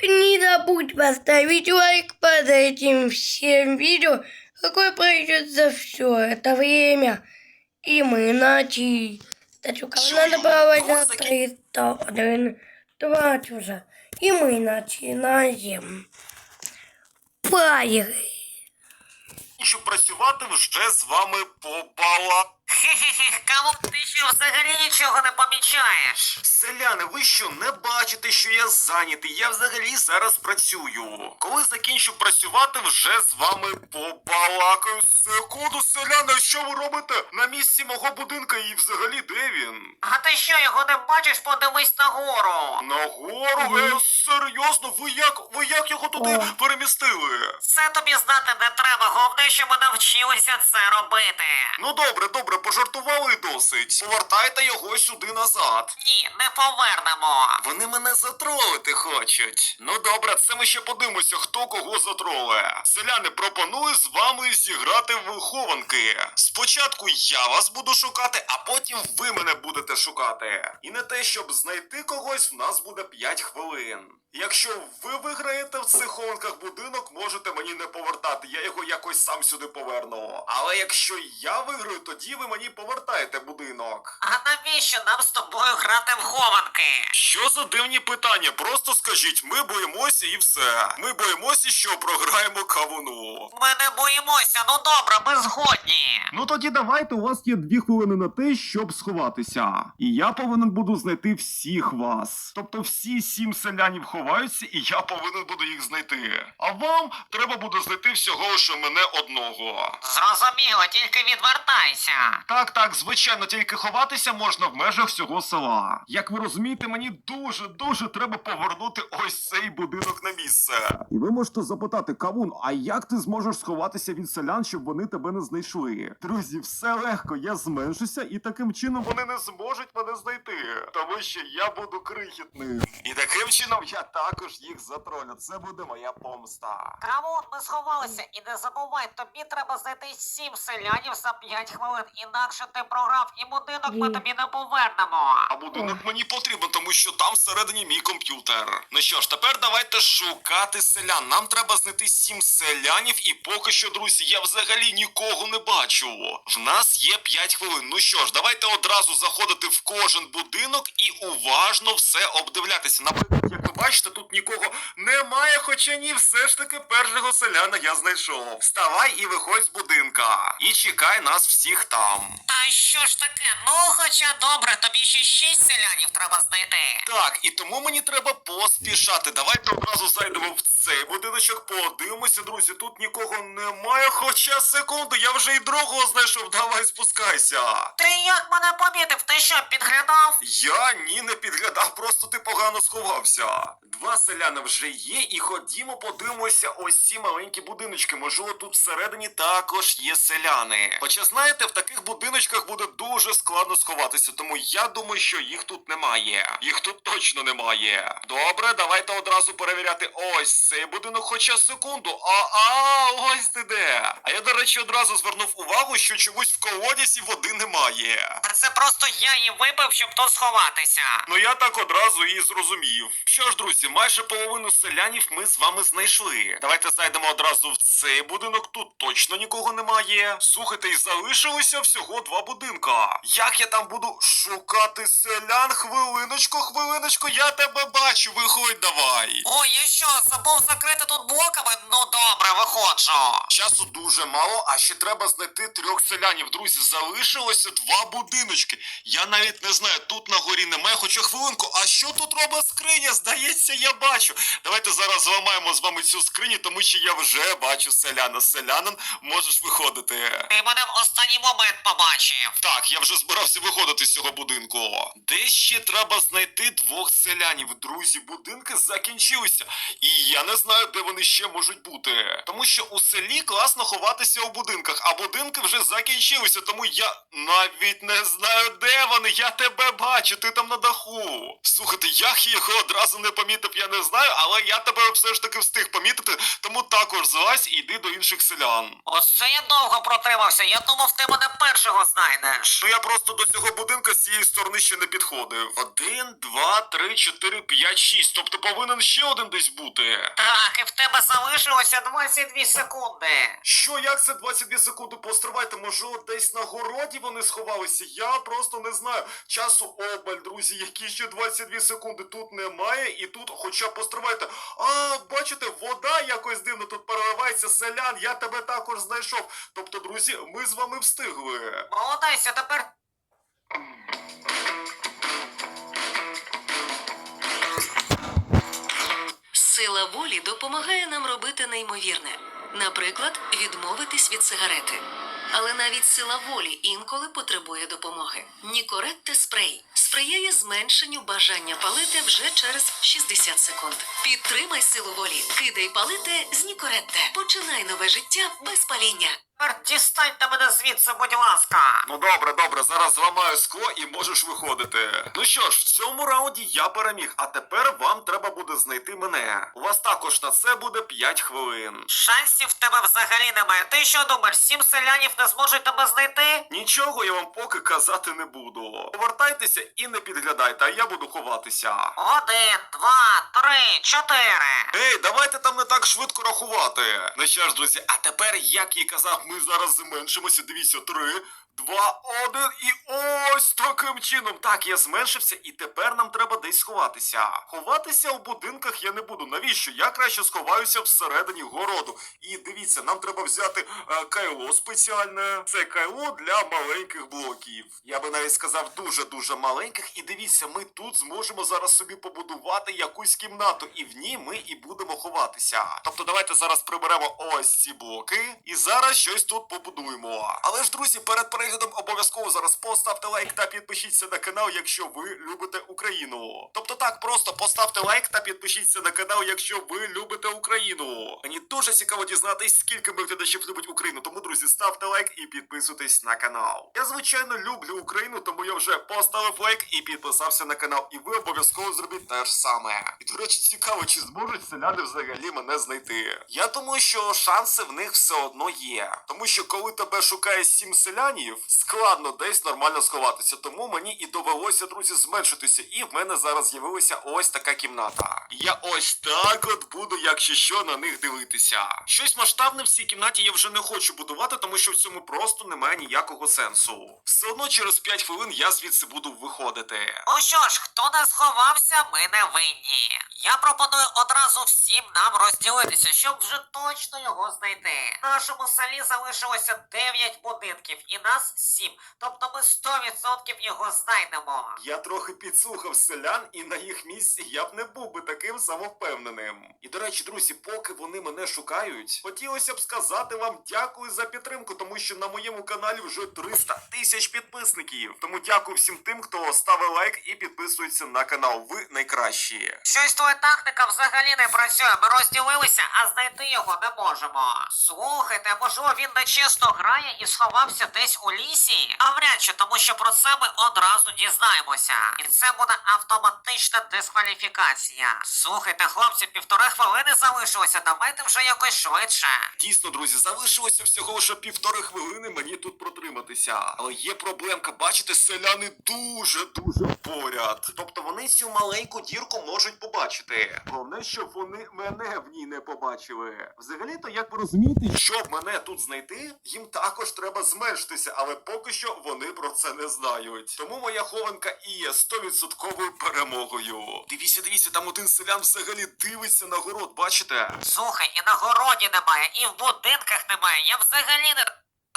Не забудь поставить лайк под этим всем видео, какое пройдет за все это время. И мы начали. Статью команда проводила 301 20 уже. И мы начинаем. Поехали. Щоб працювати вже з вами побала. Хе-хе-хе, кому ти що взагалі нічого не помічаєш? Селяни, ви що не бачите, що я зайнятий? Я взагалі зараз працюю. Коли закінчу працювати, вже з вами побалакаю. Секунду, селяни, що ви робите? На місці мого будинка і взагалі де він? А ти що його не бачиш? Подивись нагору. Нагору? Е, серйозно, ви як ви як його туди перемістили? Це тобі знати не треба, головне, що ми навчилися це робити. Ну добре, добре, пожартували досить. Повертайте його сюди назад. Ні, не повернемо. Вони мене затролити хочуть. Ну добре, це ми ще подивимося, хто кого затроле. Селяни, пропоную з вами зіграти в вихованки. Спочатку я вас буду шукати, а потім ви мене будете шукати. І не те, щоб знайти когось, в нас буде 5 хвилин. Якщо ви виграєте в цих хованках будинок, можете мені не повертати. Я його якось сам сюди поверну. Але якщо я виграю, тоді ви мені повертаєте будинок. А навіщо нам з тобою грати в хованки? Що за дивні питання? Просто скажіть, ми боїмося і все. Ми боїмося, що програємо кавуну. Ми не боїмося, ну добре, ми згодні. Ну тоді давайте, у вас є дві хвилини на те, щоб сховатися. І я повинен буду знайти всіх вас. Тобто всі сім селянів ховаються, і я повинен буду їх знайти. А вам треба буде знайти всього лише мене одного. Зрозуміло, тільки відвертайся. Так, так, звичайно, тільки ховатися можна в межах всього села. Як ви розумієте, мені дуже дуже треба повернути ось цей будинок на місце. І ви можете запитати, Кавун, а як ти зможеш сховатися від селян, щоб вони тебе не знайшли? Друзі, все легко, я зменшуся, і таким чином вони не зможуть мене знайти, тому що я буду крихітним. І таким чином я також їх затролю. Це буде моя помста. Кавун, ми сховалися, і не забувай, тобі треба знайти сім селянів за п'ять хвилин, інакше ти програв, і будинок ми тобі не повернемо. А будинок мені потрібен, тому що там всередині мій комп'ютер. Ну що ж, тепер давайте шукати селян. Нам треба знайти сім селянів, і поки що, друзі, я взагалі нікого не бачу. В нас є 5 хвилин. Ну що ж, давайте одразу заходити в кожен будинок і уважно все обдивлятися. Наприклад, як ви бачите, тут нікого немає, хоча ні, все ж таки першого селяна я знайшов. Вставай і виходь з будинка. І чекай нас всіх там. Та що ж таке? Ну, хоча добре, тобі ще шість селянів треба знайти. Так, і тому мені треба поспішати. Давайте одразу зайдемо в цей будиночок, подивимося, друзі. Тут нікого немає. Хоча секунду, я вже і другого знайшов. Давай спускайся. Ти як мене помітив? Ти що, підглядав? Я ні не підглядав, просто ти погано сховався. Два селяни вже є, і ходімо подивимося ось ці маленькі будиночки. Можливо, тут всередині також є селяни. Хоча знаєте, в таких будиночках буде дуже складно сховатися, тому я думаю, що їх тут немає. Їх тут точно немає. Добре, давайте одразу перевіряти ось цей будинок, хоча секунду. А, а ось ти де. А я, до речі, одразу звернув увагу, що чомусь в колодязі води немає. Та це просто я її випив, щоб тут сховатися. Ну я так одразу і зрозумів. Що ж, друзі, майже половину селянів ми з вами знайшли. Давайте зайдемо одразу в цей будинок. Тут точно нікого немає. Слухайте, і залишилося всього два будинка. Як я там буду шукати селян? Хвилиночку, хвилиночку, я тебе бачу. Виходь давай. Ой, я що, забув закрити тут блоками? Ну добре, виходжу. Часу дуже мало, а ще треба знайти трьох селянів. Друзі, залишилося два будиночки. Я навіть не знаю, тут на горі немає, хоча хвилинку. А що тут робить скриня? Здається, я бачу. Давайте зараз зламаємо з вами цю скриню, тому що я вже бачу селяна. Селянин, можеш виходити. Ти мене в останній момент побачив. Так, я вже збирався виходити з цього будинку. Де ще треба знайти двох селянів? Друзі, будинки закінчилися. І я не знаю, де вони ще можуть бути. Тому що у селі класно ховатися у будинках, а будинки вже закінчилися, тому я навіть не знаю, де вони. Я тебе бачу, ти там на даху. Слухайте, я його одразу не помітив, я не знаю, але я тебе все ж таки встиг помітити, тому також злазь і йди до інших селян. Оце я довго протримався, я думав, ти мене першого знайдеш. Ну я просто до цього будинка з цієї сторони ще не підходив. Один, два, три, чотири, п'ять, шість. Тобто повинен ще один десь бути. Так, і в тебе залишилося 22 секунди. Що, як це 22 секунди постривайте? Може, десь на городі вони сховалися? Я просто не знаю. Часу обаль, друзі, які ще 22 секунди тут немає, і тут, хоча постривайте. А, бачите, вода якось дивно тут переливається. Селян, я тебе також знайшов. Тобто, друзі, ми з вами встигли. Молодець, тепер Сила волі допомагає нам робити неймовірне. Наприклад, відмовитись від сигарети. Але навіть сила волі інколи потребує допомоги. Нікоретте спрей сприяє зменшенню бажання палити вже через 60 секунд. Підтримай силу волі, кидай палити з Нікоретте. Починай нове життя без паління. Тепер дістаньте мене звідси, будь ласка. Ну добре, добре, зараз зламаю скло і можеш виходити. Ну що ж, в цьому раунді я переміг, а тепер вам треба буде знайти мене. У вас також на це буде 5 хвилин. Шансів в тебе взагалі немає. Ти що думаєш, сім селянів не зможуть тебе знайти? Нічого я вам поки казати не буду. Повертайтеся і не підглядайте, а я буду ховатися. Один, два, три, чотири. Ей, давайте там не так швидко рахувати. Ну що ж, друзі, а тепер, як і казав, ми зараз зменшимося. Дивіться, три, два, один і ось таким чином. Так, я зменшився, і тепер нам треба десь сховатися. Ховатися у будинках я не буду. Навіщо? Я краще сховаюся всередині городу. І дивіться, нам треба взяти е, кайло спеціальне. Це кайло для маленьких блоків. Я би навіть сказав дуже-дуже маленьких. І дивіться, ми тут зможемо зараз собі побудувати якусь кімнату, і в ній ми і будемо ховатися. Тобто, давайте зараз приберемо ось ці блоки і зараз щось тут побудуємо. Але ж, друзі, перед переглядом обов'язково зараз поставте лайк та підпишіться на канал, якщо ви любите Україну. Тобто так, просто поставте лайк та підпишіться на канал, якщо ви любите Україну. Мені дуже цікаво дізнатись, скільки моїх глядачів любить Україну. Тому, друзі, ставте лайк і підписуйтесь на канал. Я звичайно люблю Україну, тому я вже поставив лайк і підписався на канал. І ви обов'язково зробіть те ж саме. І до речі, цікаво, чи зможуть селяни взагалі мене знайти. Я думаю, що шанси в них все одно є. Тому що коли тебе шукає сім селянів, складно десь нормально сховатися. Тому мені і довелося, друзі, зменшитися. І в мене зараз з'явилася ось така кімната. Я ось так от буду, якщо що, на них дивитися. Щось масштабне в цій кімнаті я вже не хочу будувати, тому що в цьому просто немає ніякого сенсу. Все одно через 5 хвилин я звідси буду виходити. Ну що ж, хто не сховався, ми не винні. Я пропоную одразу всім нам розділитися, щоб вже точно його знайти. В нашому селі залишилося 9 будинків і нас 7. Тобто ми 100% його знайдемо. Я трохи підслухав селян, і на їх місці я б не був би таким самовпевненим. І до речі, друзі, поки вони мене шукають, хотілося б сказати вам дякую за підтримку, тому що на моєму каналі вже 300 тисяч підписників. Тому дякую всім тим, хто ставить лайк і підписується на канал. Ви найкращі. Щось твоя тактика взагалі не працює. Ми розділилися, а знайти його не можемо. Слухайте, можливо, він нечесно грає і сховався десь у лісі? А вряд чи, тому що про це ми одразу дізнаємося. І це буде автоматична дискваліфікація. Слухайте, хлопці, півтори хвилини залишилося. Давайте вже якось швидше. Дійсно, друзі, залишилося всього лише півтори хвилини мені тут протриматися. Але є проблемка, бачите, селяни дуже дуже поряд. Тобто вони цю маленьку дірку можуть побачити. Головне, щоб вони мене в ній не побачили. Взагалі-то, як ви розумієте, щоб мене тут знайти, їм також треба зменшитися, але поки що вони про це не знають. Тому моя хованка і є стовідсотковою перемогою. Дивіться, дивіться, там один селян взагалі дивиться на город, бачите? Слухай, і на городі немає, і в будинках немає. Я взагалі не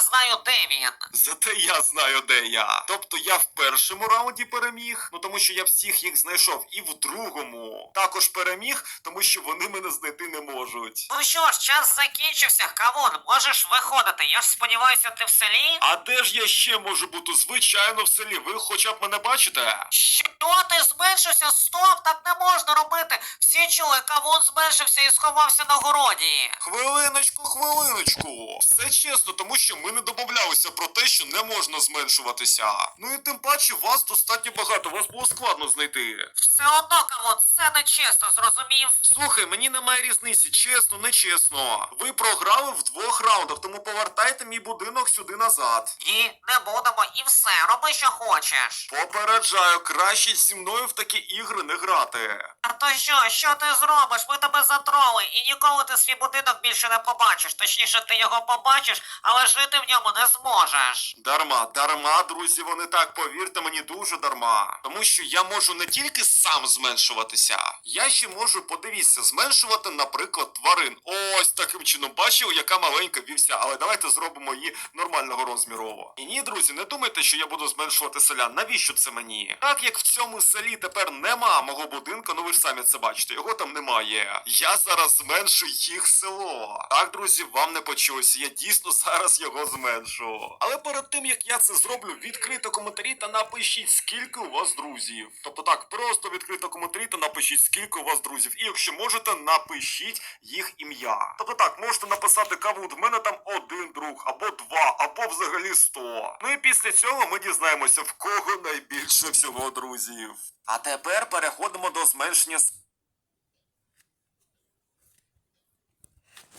знаю, де він. Зате я знаю, де я. Тобто я в першому раунді переміг, ну тому що я всіх їх знайшов, і в другому також переміг, тому що вони мене знайти не можуть. Ну що ж, час закінчився. Кавун, можеш виходити. Я ж сподіваюся, ти в селі? А де ж я ще можу бути? Звичайно, в селі. Ви хоча б мене бачите? Що ти зменшився? Стоп, так не можна робити. Всі чули, кавун зменшився і сховався на городі. Хвилиночку, хвилиночку. Все чесно, тому що ми ви не домовлялися про те, що не можна зменшуватися. Ну і тим паче вас достатньо багато, вас було складно знайти. Все одно, кавун, це не чесно, зрозумів? Слухай, мені немає різниці, чесно, не чесно. Ви програли в двох раундах, тому повертайте мій будинок сюди назад. Ні, не будемо і все, роби, що хочеш. Попереджаю, краще зі мною в такі ігри не грати. А то що, що ти зробиш? Ми тебе затроли, і ніколи ти свій будинок більше не побачиш. Точніше, ти його побачиш, але жити в ньому не зможеш. Дарма, дарма, друзі, вони так, повірте мені, дуже дарма. Тому що я можу не тільки сам зменшуватися, я ще можу, подивіться, зменшувати, наприклад, тварин. Ось таким чином бачив, яка маленька вівся, але давайте зробимо її нормального розміру. І ні, друзі, не думайте, що я буду зменшувати селян. Навіщо це мені? Так як в цьому селі тепер нема мого будинку, ну ви ж самі це бачите, його там немає. Я зараз зменшу їх село. Так, друзі, вам не почулося. Я дійсно зараз його зменшу. Але перед тим як я це зроблю, відкрито коментарі та напишіть, скільки у вас друзів. Тобто так, просто відкрито коментарі та напишіть, скільки у вас друзів. І якщо можете, напишіть їх ім'я. Тобто так, можете написати кавут, в мене там один друг, або два, або взагалі сто. Ну і після цього ми дізнаємося, в кого найбільше всього друзів. А тепер переходимо до зменшення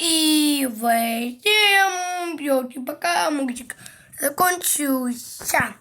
И в этом, пока мультик закончился.